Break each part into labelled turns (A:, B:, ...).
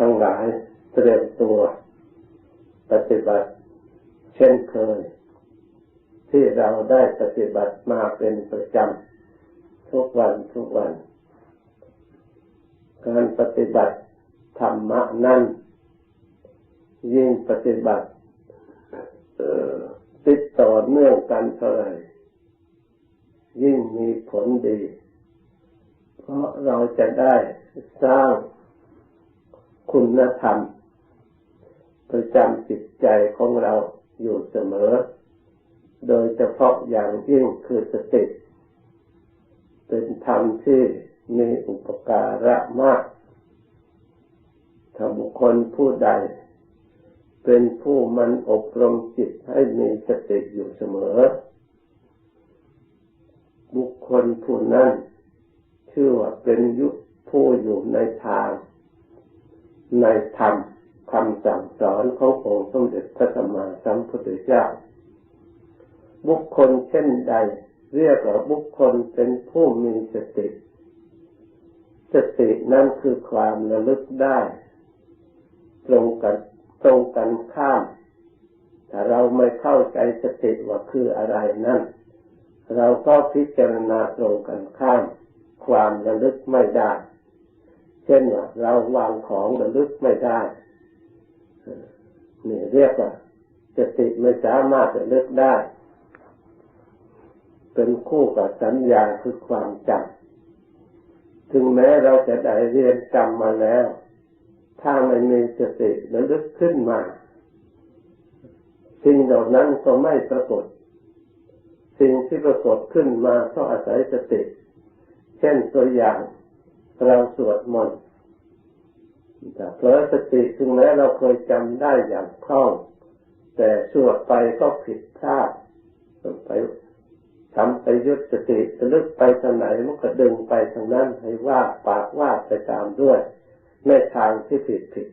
A: ทั้งหลายเตรียมตัวปฏิบัติ เช่นเคย ที่เราได้ปฏิบัติมาเป็นประจำทุกวันทุกวัน การปฏิบัติธรรมะนั้นยิ่งปฏิบัติติดต่อเนื่องกันเท่าไรยิ่งมีผลดี เพราะเราจะได้สร้าง คุณธรรม ประจำจิตใจของเราอยู่เสมอ โดยเฉพาะอย่างยิ่งคือสติ เป็นธรรมที่มีอุปการะมากถ้าบุคคลผู้ใด เป็นผู้มันอบรมจิตให้มีสติอยู่เสมอ บุคคลผู้นั้นชื่อว่าเป็นยุผู้อยู่ในทาง ในธรรมคำสั่งสอนขององค์สมเด็จพระสัมมาสัมพุทธเจ้า บุคคลเช่นใด เรียกว่าบุคคลเป็นผู้มีสติ สตินั่นคือความระลึกได้ ตรงกันตรงกันข้ามถ้าเราไม่เข้าใจสติว่าคืออะไรนั่น เราก็พิจารณาตรงกันข้าม ความระลึกไม่ได้ เช่นว่าเราวางของระลึกไม่ได้นี่เรียกว่าสติไม่สามารถระลึกได้ เป็นคู่กับสัญญาคือความจำถึงแม้เราจะได้เรียนจำมาแล้ว ถ้าไม่มีสติระลึกขึ้นมาสิ่งเหล่านั้นก็ไม่ปรากฏ สิ่งที่ปรากฏขึ้นมาก็อาศัยสติ เช่นตัวอย่าง เราสวดมนต์แต่เพราะสติถึงแม้เราเคยจำได้อย่างคล่อง แต่สวดไปก็ผิดพลาดไปทำไปยุดสติระลึกไปทางไหนมันก็ดึงไปทางนั้นให้ว่าปากว่าไปตามด้วยในทางที่ผิดผิด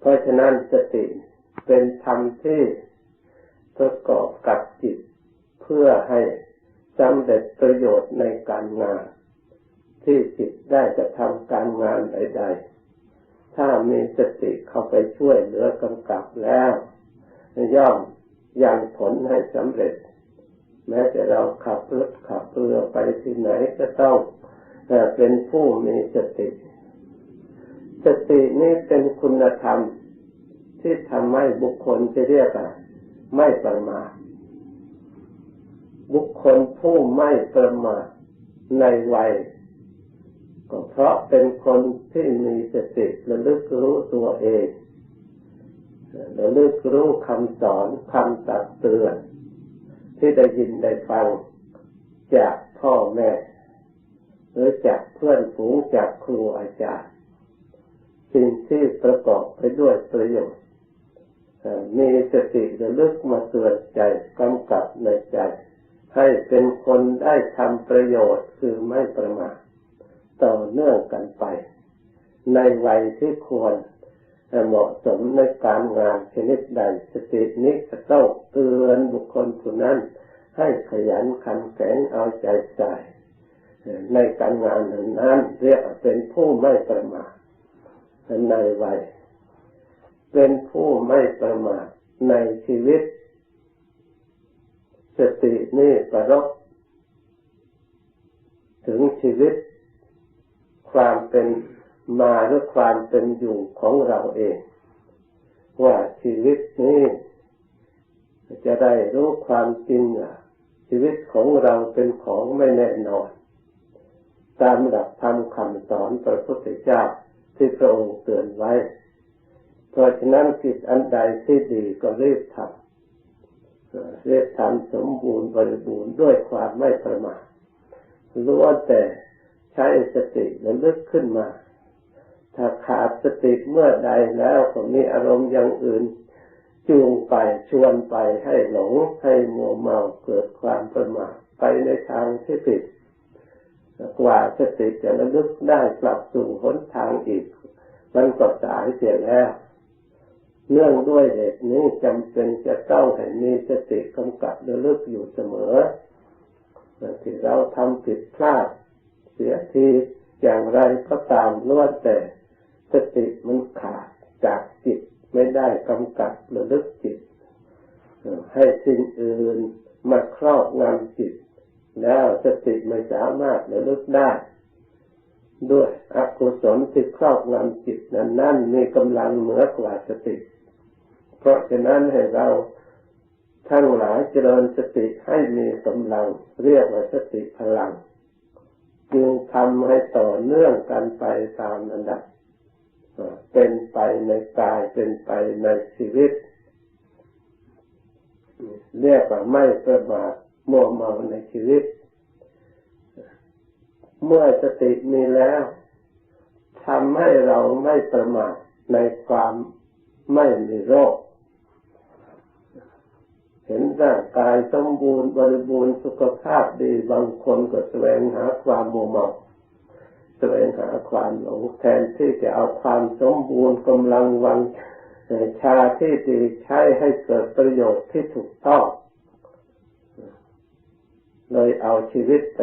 A: เพราะฉะนั้นสติเป็นธรรมที่ประกอบกับจิต เพื่อให้สำเร็จประโยชน์ในการงาน ที่จิตได้จะทำการงานใด ๆ ถ้ามีสติเข้าไปช่วยเหลือกำกับแล้วย่อมยังผลให้สำเร็จ แม้แต่เราขับรถขับเรือไปที่ไหนก็ต้องเป็นผู้มีสติ สตินี้เป็นคุณธรรมที่ทำให้บุคคลจะเรียกว่าไม่ประมาทบุคคลผู้ไม่ประมาทในวัย ก็เพราะเป็นคนที่มีสติระลึกรู้ตัวเองระลึกรู้คำสอนคำตักเตือน ที่ได้ยินได้ฟังจากพ่อแม่ หรือจากเพื่อนฝูงจากครูอาจารย์ สิ่งที่ประกอบไปด้วยประโยชน์มีสติระลึกมาเตือนใจกำกับในใจ ให้เป็นคนได้ทำประโยชน์คือไม่ประมาท ต่อเนื่องกันไป ในวัยที่ควรเหมาะสมในการงานชนิดใดสตินี้จะต้องเตือนบุคคลผู้นั้น ให้ขยันขันแข็งเอาใจใส่ในการงานนั้นเรียกเป็นผู้ไม่ประมาทในวัย เป็นผู้ไม่ประมาทในชีวิต สตินี่ประรบถึงชีวิต ความเป็นมาหรือความเป็นอยู่ของเราเอง ว่าชีวิตนี้จะได้รู้ความจริงชีวิตของเราเป็นของไม่แน่นอน ตามหลักธรรมคำสอนพระพุทธเจ้าที่พระองค์เตือนไว้ เพราะฉะนั้นกิจอันใดที่ดีก็รีบทำรีบทำสมบูรณ์บริบูรณ์ด้วยความไม่ประมาทรู้ว่าแต่ ใช้สติระลึกขึ้นมา ถ้าขาดสติเมื่อใดแล้วก็มีอารมณ์อย่างอื่น จูงไปชวนไปให้หลงให้มัวเมาเกิดความประมาทไปในทางที่ผิดกว่าสติจะระลึกได้กลับสู่หนทางอีก มันก็สายเสียแล้วเนื่องด้วยเหตุนี้จำเป็นจะต้องให้มีสติกำกับระลึกอยู่เสมอที่เราทำผิดพลาด สียทีอย่างไรก็ตามล้วนแต่สติมันขาดจากจิตไม่ได้กำกับระลึกจิต ให้สิ่งอื่นมาครอบงำจิต แล้วสติไม่สามารถระลึกได้ ด้วยอกุศลที่ครอบงำจิตนั้นนั่นมีกำลังเหนือกว่าสติ เพราะฉะนั้นให้เราทั้งหลายเจริญสติให้มีกำลัง เรียกว่าสติพลัง จึงทำให้ต่อเนื่องกันไปตามอันดับ เป็นไปในกายเป็นไปในชีวิต เรียกว่าไม่ประมาทมัวเมาในชีวิต เมื่อสติมีแล้วทำให้เราไม่ประมาทในความไม่มีโรค เห็นร่างกายสมบูรณ์บริบูรณ์สุขภาพดีบางคนก็แสวงหาความโมเมาแสวงหาความหลงแทนที่จะเอาความสมบูรณ์กำลังวังชาที่ดีใช้ให้เกิดประโยชน์ที่ถูกต้องเลยเอาชีวิตไป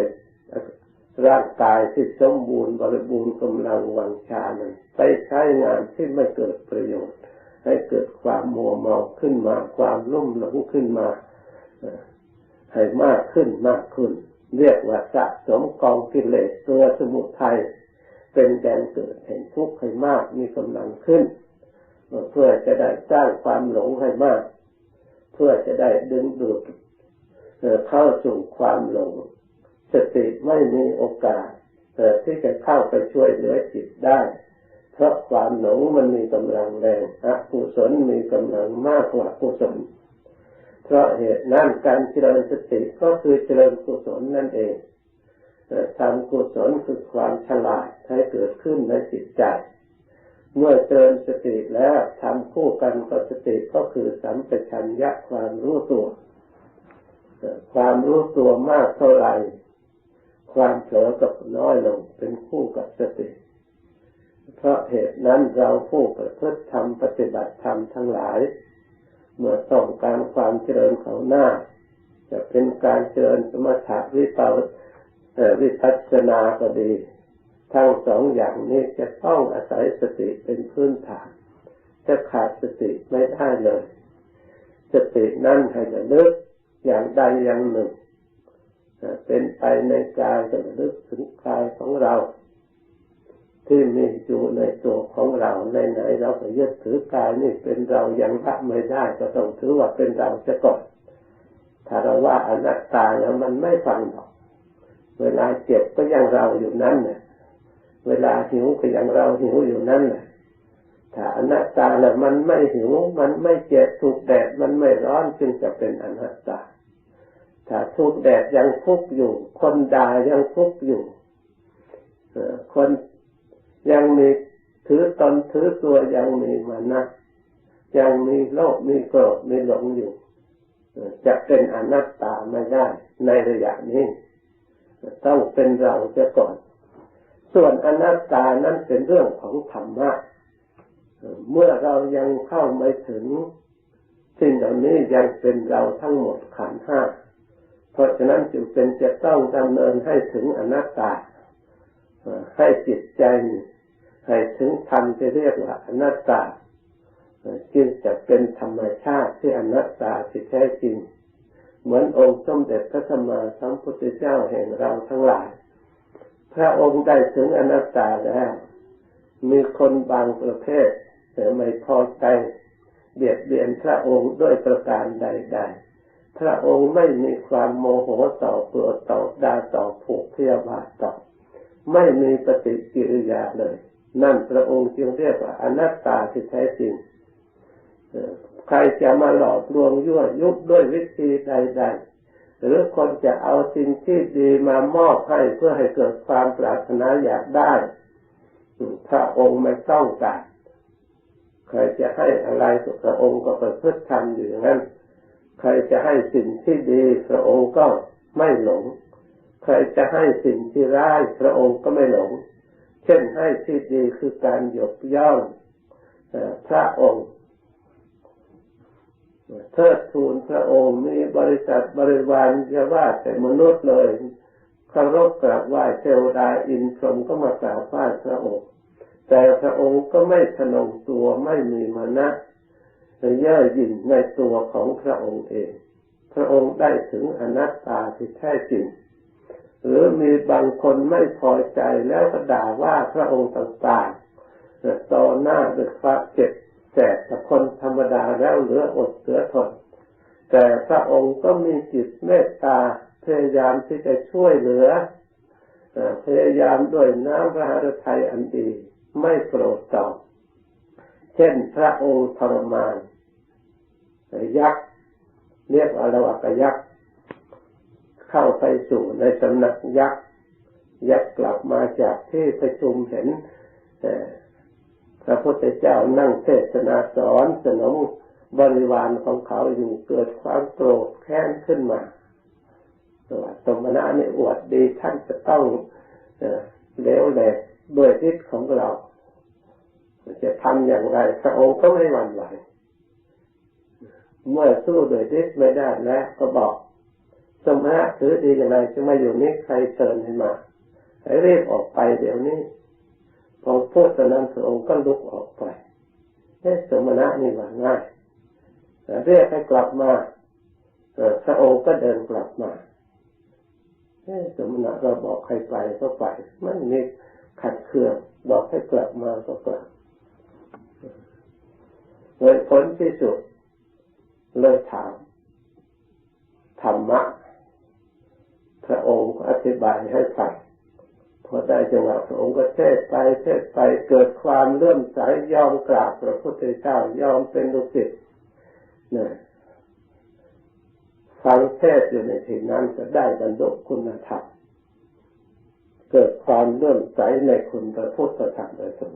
A: ร่างกายที่สมบูรณ์บริบูรณ์กำลังวังชานั้นไปใช้งานที่ไม่เกิดประโยชน์ ให้เกิดความมัวเมาขึ้นมา ความลุ่มหลงขึ้นมาให้มากขึ้นมากขึ้น เรียกว่าสะสมกองกิเลสตัวสมุทัยเป็นแดนเกิดแห่งทุกข์ให้มากมีกำลังขึ้น เพื่อจะได้สร้างความหลงให้มาก เพื่อจะได้ดึงดูดเข้าสู่ความหลงสติไม่มีโอกาสที่จะเข้าไปช่วยเหลือจิตได้ เพราะความหลงมันมีกำลังแรงอกุศลมีกำลังมากกว่ากุศล เพราะเหตุนั้นการเจริญสติก็คือเจริญกุศลนั่นเองทำกุศลคือความฉลาดให้เกิดขึ้นในจิตใจ เมื่อเจริญสติแล้วทำคู่กันกับสติก็คือสัมปชัญญะความรู้ตัว ความรู้ตัวมากเท่าไหร่ ความเผลอกับน้อยลงเป็นคู่กับสติเพราะเหตุนั้นเราผู้ประพฤติธรรมปฏิบัติธรรมทั้งหลาย เมื่อต้องการความเจริญเขาหน้า จะเป็นการเจริญสมถะวิปวิปัสสนาก็ดี ทั้งสองอย่างนี้จะต้องอาศัยสติเป็นพื้นฐานจะขาดสติไม่ได้เลย สตินั่นให้ระลึกอย่างใดอย่างหนึ่ง เป็นไปในกายก็ระลึกถึงกายของเรา ที่มีอยู่ในตัวของเราในไหนเราก็ยึดถือกายนี่เป็นเรายังละไม่ได้ก็ต้องถือว่าเป็นเราจะก่อนถ้าเราว่าอนัตตาแล้วมันไม่ฟังหรอก เวลาเจ็บก็ยังเราอยู่นั่นเนี่ยเวลาหิวก็ยังเราหิวอยู่นั่นแหละถ้าอนัตตาแล้วมันไม่หิว มันไม่เจ็บถูกแดดมันไม่ร้อนจึงจะเป็นอนัตตา ถ้าถูกแดดยังทุกข์อยู่ คนด่ายังทุกข์อยู่คน ยังมีถือตนถือตัวยังมีมานะยังมีโลภมีโกรธมีหลงอยู่จะเป็นอนัตตาไม่ได้ในระยะนี้ ต้องเป็นเราจะก่อน ส่วนอนัตตานั้นเป็นเรื่องของธรรมะเมื่อเรายังเข้าไม่ถึงสิ่งเหล่านี้ยังเป็นเราทั้งหมดขันห้าเพราะฉะนั้นจึงเป็นจะต้องดำเนินให้ถึงอนัตตาให้จิตใจ ให้ถึงธรรมที่เรียกว่าอนัตตาจึงจะเป็นธรรมชาติที่อนัตตาที่แท้จริง เหมือนองค์สมเด็จพระสัมมาสัมพุทธเจ้าแห่งเราทั้งหลาย พระองค์ได้ถึงอนัตตาแล้ว มีคนบางประเภทแต่ไม่พอใจเบียดเบียนพระองค์ด้วยประการใด ๆ พระองค์ไม่มีความโมโหต่อเปลือต่อดาต่อผูกพยาบาทต่อ ไม่มีปฏิกิริยาเลย นั่นพระองค์จึงเรียกว่าอนัตตาที่แท้จริงใครจะมาหลอกลวงยั่วยุบด้วยวิธีใดๆหรือคนจะเอาสิ่งที่ดีมามอบให้เพื่อให้เกิดความปรารถนาอยากได้พระองค์ไม่ต้องการใครจะให้อะไรพระองค์ก็ประพฤติทำอยู่อย่างนั้นใครจะให้สิ่งที่ดี พระองค์ก็ไม่หลง ใครจะให้สิ่งที่ร้าย พระองค์ก็ไม่หลง เช่นให้ที่ดีคือการหยกย่องพระองค์เทิดทูนพระองค์มีบริษัทบริวารจะว่าแต่มนุษย์เลยเคารพกราบไหว้เทวดาอินทร์ก็มากราบไหว้พระองค์ แต่พระองค์ก็ไม่ทนงตัวไม่มีมานะเย่อหยิ่งในตัวของพระองค์เอง พระองค์ได้ถึงอนัตตาที่แท้จริง หรือมีบางคนไม่พอใจแล้วก็ด่าว่าพระองค์ต่างๆต่อหน้าด้วยความเจ็บแสบแต่คนธรรมดาแล้วเหลืออดเหลือทน แต่พระองค์ก็มีจิตเมตตาพยายามที่จะช่วยเหลือพยายามด้วยน้ำพระหฤทัยอันดี ไม่โกรธตอบเช่นพระองค์ทรมานยักษ์เรียกอรวากยักษ์ เข้าไปสู่ในสำนักยักษ์ยักษ์กลับมาจากที่ประชุมเห็นพระพุทธเจ้านั่งเทศนาสอนสนมบริวารของเขาอยู่เกิดความโกรธแค้นขึ้นมาตัวตมนะนี่อวดดีท่านจะต้องเลวแหลกด้วยทิศของเรา จะทำอย่างไรพระองค์ก็ไม่หวั่นไหว เมื่อสู้โดยทิศไม่ได้แล้วก็บอก สมณะถือดีอย่างไรจะมาอยู่นี้ใครเชิญให้มาให้เรียบออกไปเดี๋ยวนี้พอพูดตอนนั้นพระองค์ก็ลุกออกไปเฮ้สมณะนี่ว่าง่ายเรียกให้กลับมาพระองค์ก็เดินกลับมาสมณะเราบอกใครไปก็ไปไม่มีขัดเคืองบอกให้กลับมาก็กลับเลยผลที่สุดเลยถามธรรมะ พระองค์อธิบายให้ฟังพอได้จังหวะพระองค์ก็เทศไปเทศไปเกิดความเลื่อมใสยอมกราบพระพุทธเจ้ายอมเป็นลูกศิษย์เนี่ยฟังเทศอยู่ในที่นั้นจะได้บรรลุคุณธรรมเกิดความเลื่อมใสในคุณพระพุทธธรรมโดยตรง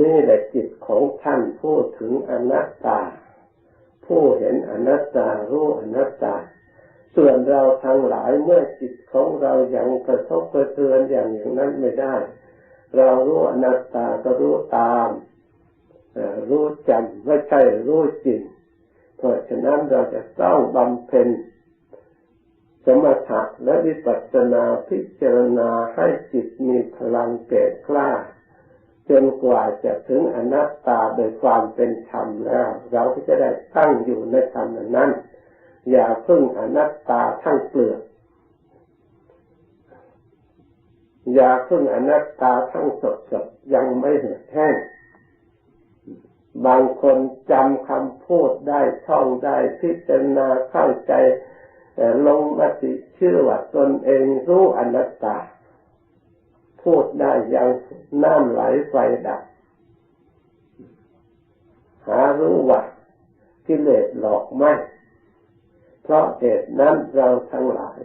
A: นี่แหละจิตของท่านพูดถึงอนัตตา ผู้เห็นอนัตตารู้อนัตตา ส่วนเราทั้งหลายเมื่อจิตของเรายังกระทบกระเทือนอย่างอย่างนั้นไม่ได้ เรารู้อนัตตาก็รู้ตามรู้จำไม่ใช่รู้จริงเพราะฉะนั้นเราจะต้องบำเพ็ญสมถะและวิปัสสนาพิจารณาให้จิตมีพลังเก่กล้า จนกว่าจะถึงอนัตตาโดยความเป็นธรรมแล้ว เราก็จะได้ตั้งอยู่ในธรรมนั้น อย่าพึ่งอนัตตาทั้งเปลือกอย่าพึ่งอนัตตาทั้งสดสดยังไม่เหือดแห้งบางคนจำคำพูดได้ท่องได้พิจารณาเข้าใจลงมติเชื่อว่าตนเองรู้อนัตตา พูดได้ย่างน้ำไหลไฟดับ หารู้ว่ากิเลสหลอกไม่ เพราะเหตุนั้นเราทั้งหลาย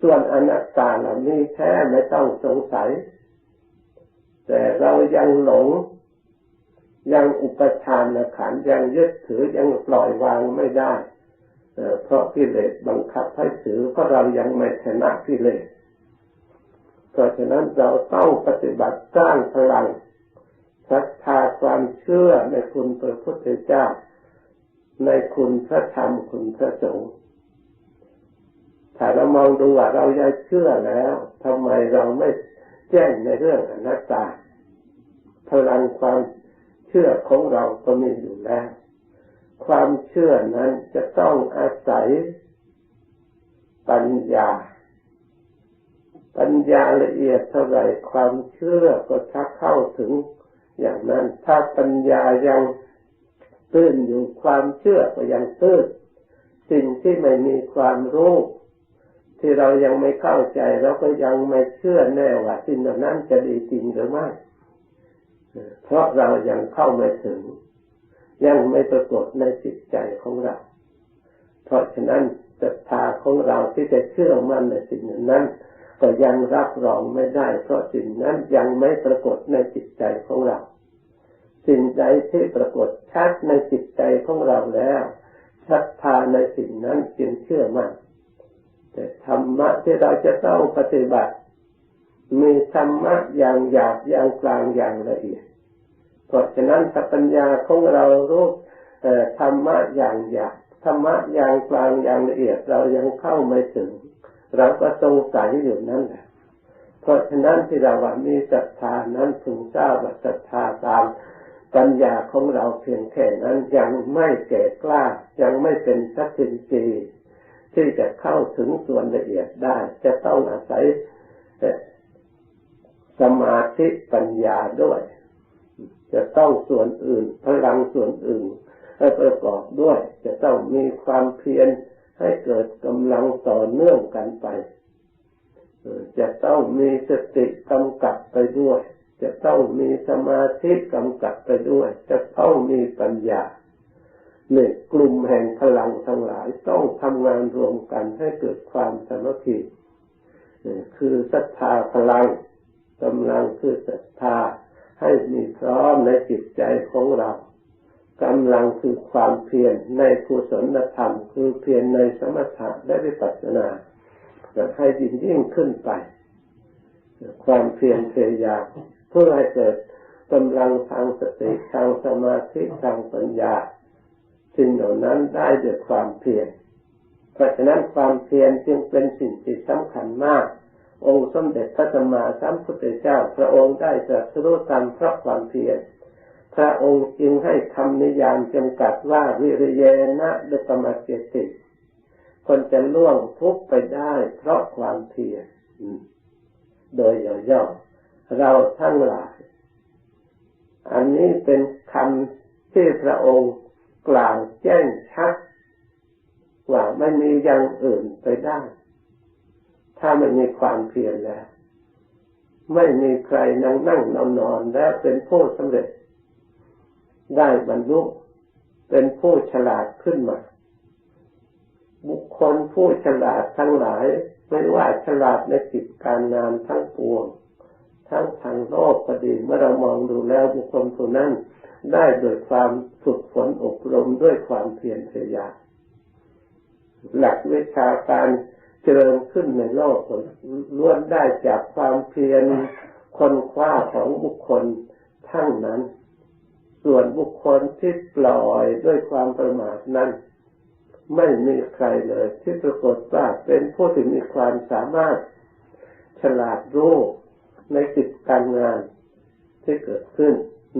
A: ส่วนอนัตตาเหล่านี้แท้ไม่ต้องสงสัย แต่เรายังหลง ยังอุปทานขันยังยึดถือยังปล่อยวางไม่ได้เพราะกิเลสบังคับให้ถือเพราะเรายังไม่ชนะกิเลส เพราะฉะนั้นเราต้องปฏิบัติสร้างพลังศรัทธาความเชื่อในคุณพระพุทธเจ้า ในคุณพระธรรมคุณพระสงฆ์ถ้าเรามองดูว่าเรายังเชื่อแล้วทำไมเราไม่แจ้งในเรื่องอนัตตาพลังความเชื่อของเราก็มีอยู่แล้ว ความเชื่อนั้นจะต้องอาศัยปัญญา ปัญญาละเอียดเท่าไหร่ความเชื่อก็ชักเข้าถึงอย่างนั้น ถ้าปัญญายัง ตื้นอยู่ความเชื่อก็ยังตื้นสิ่งที่ไม่มีความรู้ที่เรายังไม่เข้าใจเราก็ยังไม่เชื่อแน่ว่าสิ่งนั้นจะดีจริงหรือไม่เพราะเรายังเข้าไม่ถึง ยังไม่ปรากฏในจิตใจของเรา เพราะฉะนั้นศรัทธาของเราที่จะเชื่อมั่นในสิ่งนั้น ก็ยังรับรองไม่ได้ เพราะสิ่งนั้นยังไม่ปรากฏในจิตใจของเรา สิ่งใดที่ปรากฏชัดในจิตใจของเราแล้วศรัทธาในสิ่งนั้นจึงเชื่อมั่นแต่ธรรมะที่เราจะต้องปฏิบัติ มีธรรมะอย่างหยาบอย่างกลางอย่างละเอียดเพราะฉะนั้นปัญญาของเรารู้ธรรมะอย่างหยาบธรรมะอย่างกลางอย่างละเอียดเรายังเข้าไม่ถึง เราก็สงสัยอยู่นั่นแหละเพราะฉะนั้นที่เราว่ามีศรัทธานั้นถึงทราบว่าศรัทธาตาม ปัญญาของเราเพียงแค่นั้นยังไม่แก่กล้า ยังไม่เป็นสักทินจีที่จะเข้าถึงส่วนละเอียดได้ จะต้องอาศัยสมาธิปัญญาด้วย จะต้องส่วนอื่น พลังส่วนอื่น ให้ประกอบด้วย จะต้องมีความเพียรให้เกิดกำลังต่อเนื่องกันไป จะต้องมีสติกำกับไปด้วย จะต้องมีสมาธิกำกับไปด้วย จะต้องมีปัญญาเนี่ยกลุ่มแห่งพลังทั้งหลายต้องทำงานรวมกันให้เกิดความสามัคคีคือศรัทธาพลังกำลังคือศรัทธาให้มีพร้อมในจิตใจของเรากำลังคือความเพียรในกุศลธรรม คือเพียรในสมถะและวิปัสสนาให้ยิ่งยิ่งขึ้นไป ความเพียรพยายาม เพื่อให้เกิดกำลังทางสติทางสมาธิทางปัญญาสิ่งเหล่านั้นได้ด้วยความเพียรเพราะฉะนั้นความเพียรจึงเป็นสิ่งที่สำคัญมาก องค์สมเด็จพระสัมมาสัมพุทธเจ้า พระองค์ได้ตรัสรู้ตามเพราะความเพียรพระองค์จึงให้คำนิยามจำกัดว่าวิริยนะดุตมัจติคนจะล่วงทุกไปได้เพราะความเพียรโดยย่อๆ เราทั้งหลาย อันนี้เป็นคำที่พระองค์กล่าวแจ้งชัดว่าไม่มีอย่างอื่นไปได้ ถ้าไม่มีความเพียรแล้ว ไม่มีใครนั่งนั่งนอนนอนแล้วเป็นผู้สำเร็จ ได้บรรลุเป็นผู้ฉลาดขึ้นมา บุคคลผู้ฉลาดทั้งหลาย ไม่ว่าฉลาดในกิจการงานทั้งปวง ทั้งทางโลกก็ดีเมื่อเรามองดูแล้วบุคคลผู้นั้นได้โดยความฝึกฝนอบรมด้วยความเพียรพยายามหลักวิชาการเจริญขึ้นในโลกล้วนได้จากความเพียรคนคว้าของบุคคลทั้งนั้น ส่วนบุคคลที่ปล่อยด้วยความประมาทนั้น ไม่มีใครเลยที่ปรากฏว่าเป็นผู้ที่มีความสามารถฉลาดรู้ ในกิจการงานที่เกิดขึ้น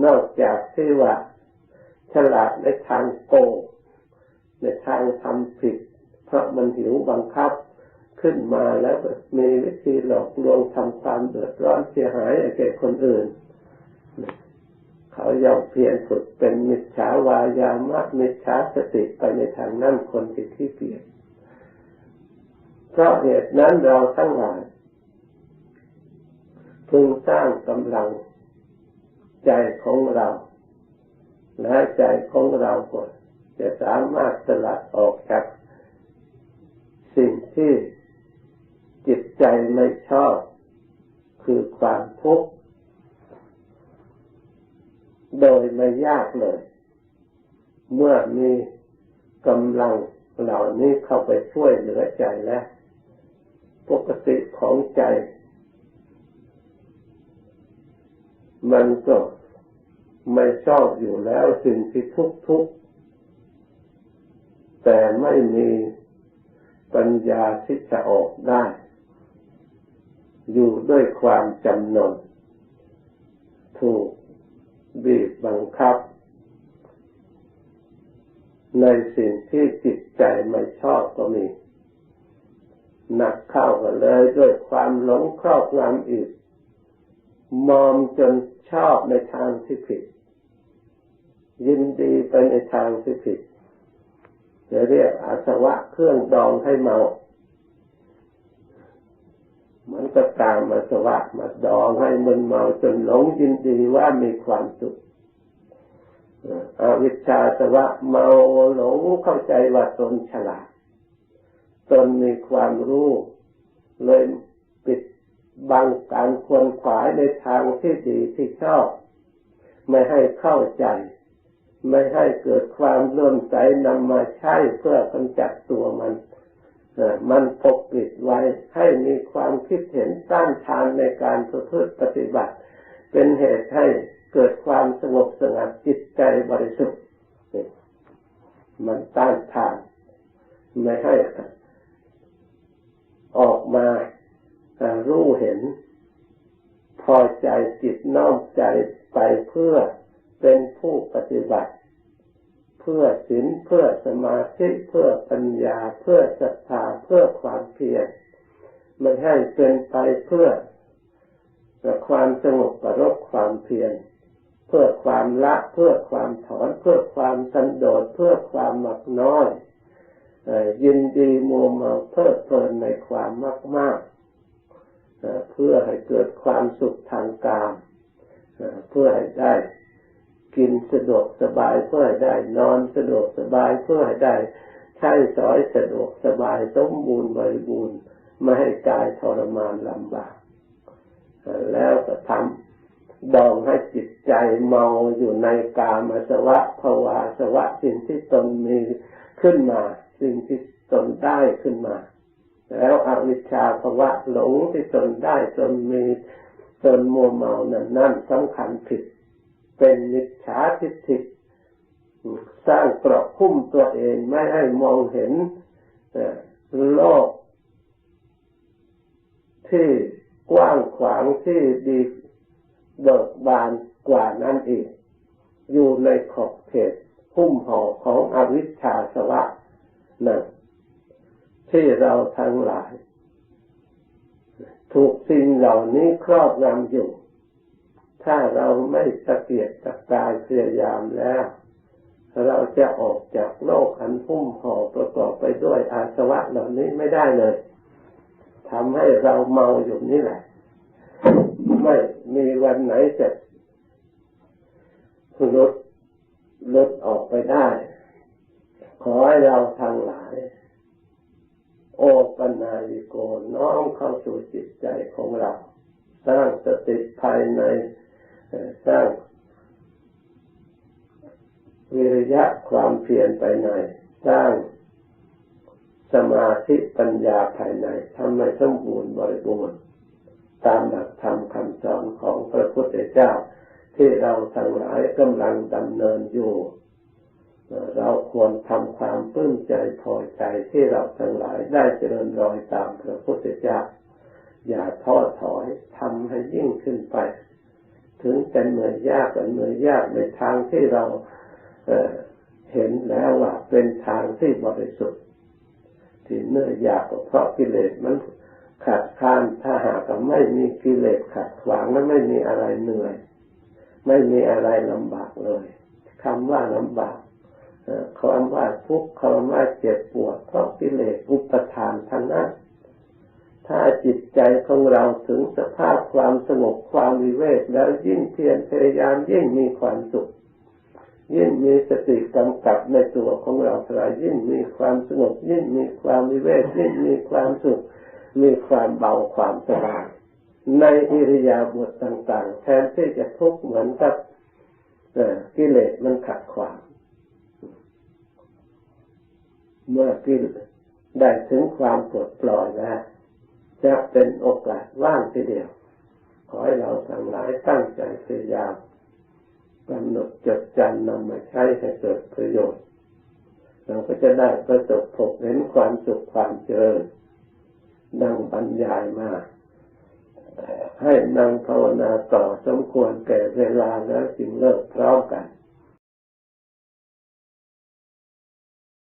A: นอกจากที่ว่าฉลาดในทางโกงในทางทำผิด เพราะมันหิวบังคับขึ้นมาแล้วมีวิธีหลอกลวงทำความเดือดร้อนเสียหายแก่คนอื่น เขาย่อมเพียรฝึกเป็นมิจฉาวายามะมิจฉาสติไปในทางนั้นคนที่ที่เปลี่ยนเพราะเหตุนั้นเราทั้งหลาย พึงสร้างกำลังใจของเราและใจของเราก่อนจะสามารถสลัดออกจากสิ่งที่จิตใจไม่ชอบ คือความทุกข์โดยไม่ยากเลย เมื่อมีกำลังเหล่านี้เข้าไปช่วยเหลือใจแล้ว ปกติของใจ มันก็ไม่ชอบอยู่แล้วสิ่งที่ทุกทุกแต่ไม่มีปัญญาที่จะออกได้ อยู่ด้วยความจำนนถูกบีบบังคับ ในสิ่งที่จิตใจไม่ชอบก็มีหนักเข้ากันเลยด้วยความหลงครอบงำอีก มอมจนชอบในทางที่ผิด ยินดีไปในทางที่ผิด จะเรียกอาสวะเครื่องดองให้เมา มันก็ตามมาสวะมาดองให้มันเมาจนหลงยินดีว่ามีความสุขอวิชชาสวะเมาหลงเข้าใจว่าตนฉลาด ตนมีความรู้ เลยปิด บังการควรขวายในทางที่ดีที่ชอบ ไม่ให้เข้าใจ ไม่ให้เกิดความเลื่อมใสนำมาใช้เพื่อกำจัดตัวมันมันปกปิดไว้ให้มีความคิดเห็นต้านทานในการประพฤติปฏิบัติ เป็นเหตุให้เกิดความสงบสงัดจิตใจบริสุทธิ์มันต้านทาน ไม่ให้ออกมา รู้เห็น พอใจจิตน้อมใจไปเพื่อเป็นผู้ปฏิบัติ เพื่อศีลเพื่อสมาธิเพื่อปัญญา เพื่อศรัทธาเพื่อความเพียรไม่ให้เป็นไปเพื่อความสงบประรบความเพียรเพื่อความละเพื่อความถอนเพื่อความสันโดษเพื่อความมักน้อยยินดีมัวเมาเพลิดเพลินในความมากมาก เพื่อให้เกิดความสุขทางกายเพื่อให้ได้กินสะดวกสบาย เพื่อให้ได้นอนสะดวกสบาย เพื่อให้ได้ใช้สอยสะดวกสบายสมบูรณ์บริบูรณ์ไม่ให้กายทรมานลำบาก แล้วก็ทำดองให้จิตใจเมาอยู่ในกามสวะภวาสวะสิ่งที่ตนมีขึ้นมา สิ่งที่ตนได้ขึ้นมา แล้วอวิชชาภวะหลงที่ตนได้ตนมีตนมัวเมานั่นนั่นสำคัญผิด เป็นมิจฉาทิฏฐิสร้างกรอบคุ้มตัวเองไม่ให้มองเห็นโลก ที่กว้างขวางที่ดีเบิกบานกว่านั้นอีก อยู่ในขอบเขตหุ้มห่อของอวิชชาสวะนั่น ที่เราทั้งหลาย ถูกสิ่งเหล่านี้ครอบงำอยู่ ถ้าเราไม่ตะเกียกตะกายพยายามแล้ว เราจะออกจากโลกอันหุ้มห่อประกอบไปด้วยอาสวะเหล่านี้ไม่ได้เลยทำให้เราเมาอยู่นี่แหละ ไม่มีวันไหนจะลดลดออกไปได้ ขอให้เราทางหลาย โอปนาลิโกน้อมเข้าสู่จิตใจของเรา สร้างสติภายในสร้างวิริยะความเพียรไปใน สร้างสมาธิปัญญาภายในทำให้สมบูรณ์บริบูรณ์ตามหลักธรรมคำสอนของพระพุทธเจ้า ที่เราทั้งหลายกำลังดำเนินอยู่ เราควรทำความปลื้มใจพอใจที่เราทั้งหลายได้เจริญรอยตามพระพุทธเจ้า อย่าท้อถอยทำให้ยิ่งขึ้นไป ถึงจะเหนื่อยยากก็เหนื่อยยากในทางที่เราเเห็นแล้วว่าเป็นทางที่บริสุทธิ์ ที่เนื่อยยากเพราะกิเลสมันขัดข้านถ้าหากไม่มีกิเลสขัดขวางแล้วไม่มีอะไรเหนื่อย ไม่มีอะไรลำบากเลยคำว่าลำบาก คำว่าทุกข์คำว่าเจ็บปวดเพราะกิเลสอุปทานทั้งนั้นถ้าจิตใจของเราถึงสภาพความสงบความวิเวกแล้วยิ่งเพียรพยายามยิ่งมีความสุข ยิ่งมีสติกำกับในตัวของเราทลายยิ่งมีความสงบยิ่งมีความวิเวกยิ่งมีความสุข มีความเบาความสบายในอิริยาบถต่าง ๆ แทนที่จะทุกข์เหมือนกับกิเลสมันขัดขวางเมื่อกิเลสได้ถึงความปลดปล่อยแล้วจะเป็นโอกาสว่างทีเดียว ขอให้เราทั้งหลายตั้งใจพยายามกำหนดจดจำนำมาใช้ให้เกิดประโยชน์ เราก็จะได้ประสบพบเห็นความสุขความเจริญนั่งบรรยายมาให้นั่งภาวนาต่อสมควรแก่เวลาแล้วจึงเลิกพร้อมกัน